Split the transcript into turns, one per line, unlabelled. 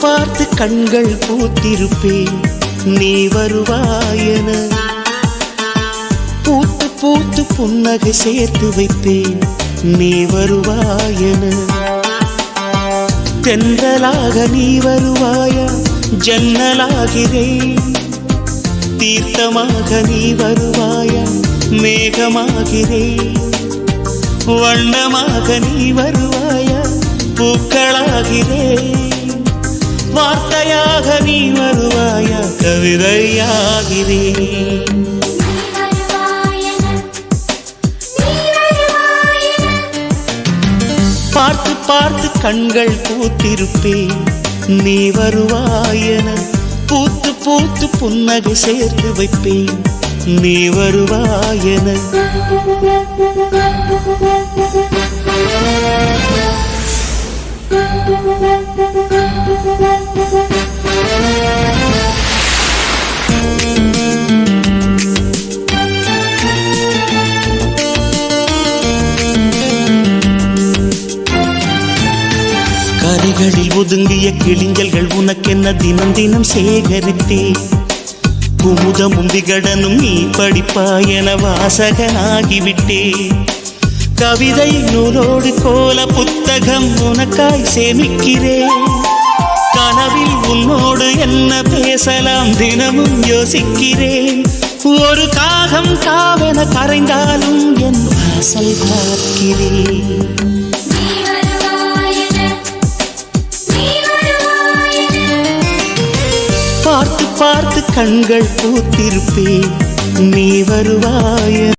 பார்த்து கண்கள் பூத்திருப்பேன் நீ வருவாயன. பூத்து பூத்து புன்னகை சேர்த்து வைப்பேன் நீ வருவாயன. தென்றலாக நீ வருவாயா ஜன்னலாகிறேன் தீர்த்தமாக நீ வருவாயா மேகமாகிறேன் வண்ணமாக நீ வருவாயா பூக்களாகிறேன் வார்த்தையாக நீ வருவாயா? கவிதையாகிறேன் பார்த்து பார்த்து கண்கள் பூத்திருப்பேன் நீ வருவாயன பூத்து பூத்து புன்னகை சேர்த்து வைப்பேன் நீ வருவாயன. Thank you. கரிகளில் ஒதுங்கிய கிளிஞ்சல்கள் உனக்கென்ன தினம் தினம் சேகரித்தே? குமுதமும் விகடனும் நீ படிப்பாயென வாசகனாகிவிட்டே. கவிதை நூலோடு கோல புத்தகம் உனக்காய் சேமிக்கிறேன் உன்னோடு என்ன பேசலாம் தினமும் யோசிக்கிறேன். ஒரு காகம் காவென கரைந்தாலும் என் வாசல் பார்க்கிறேன். பார்த்து பார்த்து கண்கள் பூத்திருப்பேன். நீ வருவாய.